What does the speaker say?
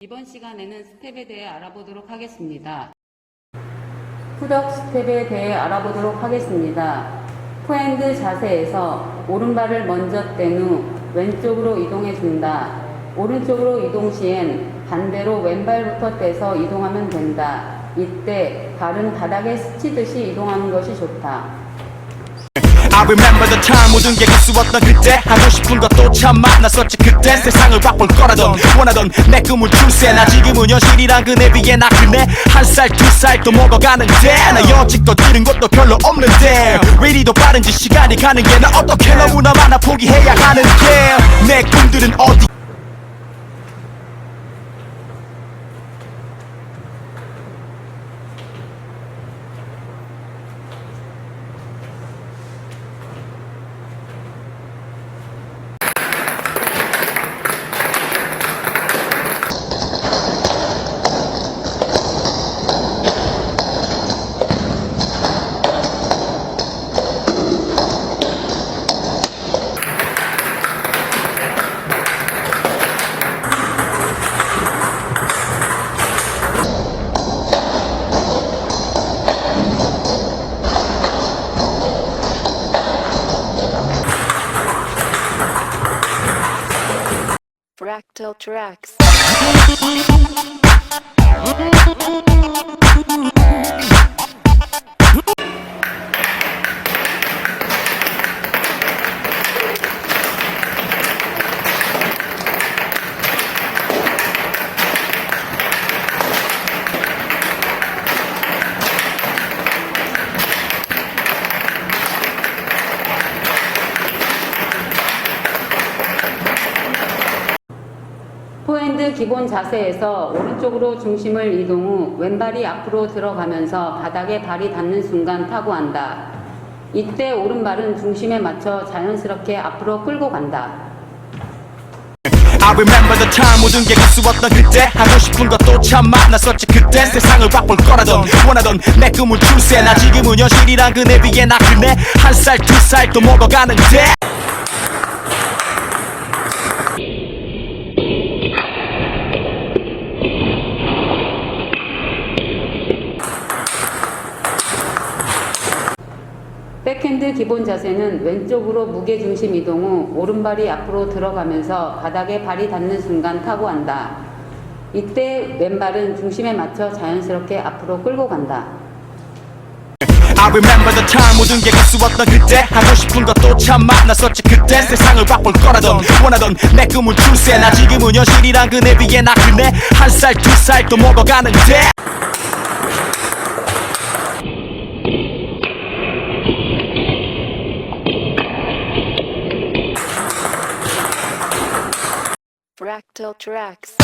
이번 시간에는 스텝에 대해 알아보도록 하겠습니다. 후덕 스텝에 대해 알아보도록 하겠습니다. 포핸드 자세에서 오른발을 먼저 뗀 후 왼쪽으로 이동해 준다. 오른쪽으로 이동 시엔 반대로 왼발부터 떼서 이동하면 된다. 이때 발은 바닥에 스치듯이 이동하는 것이 좋다. Remember the time 모든 게 그수었던 그때 하고 싶은 것도 참 많았었지. 그때 세상을 바꿀 거라던 원하던 내 꿈을 줄세 나 지금은 현실이란 그네 위에 나 그네 한 살 두 살 또 먹어가는데. 나 여지껏 들은 것도 별로 없는데. 왜 이리도 빠른지 시간이 가는 게 나 어떻게? 너무나 많아 포기해야 하는 게내 꿈들은 어디 Fractal Tracks. 포핸드 기본 자세에서 오른쪽으로 중심을 이동 후 왼발이 앞으로 들어가면서 바닥에 발이 닿는 순간 타구한다. 이때 오른발은 중심에 맞춰 자연스럽게 앞으로 끌고 간다. I remember the time 모든 게 그수었던 그때 하고 싶은 것도 참 많았었지 그때 세상을 바꿀 거라던 원하던 내 꿈을 줄세 나 지금은 현실이란 그네 위에 나 그네 한 살 두 살 또 먹어가는데 백핸드 기본 자세는 왼쪽으로 무게 중심 이동 후 오른발이 앞으로 들어가면서 바닥에 발이 닿는 순간 타구한다. 이때 왼발은 중심에 맞춰 자연스럽게 앞으로 끌고 간다. I remember the time 모든 게 그수었던 그때. 하고 싶은 것도 참 많았었지. 그때 세상을 바꿀 거라던 원하던 내 꿈을 줄세. 나 지금은 현실이란 그네 위에 나 그네. 한살두 살 또 먹어가는데 Fractal Tracks.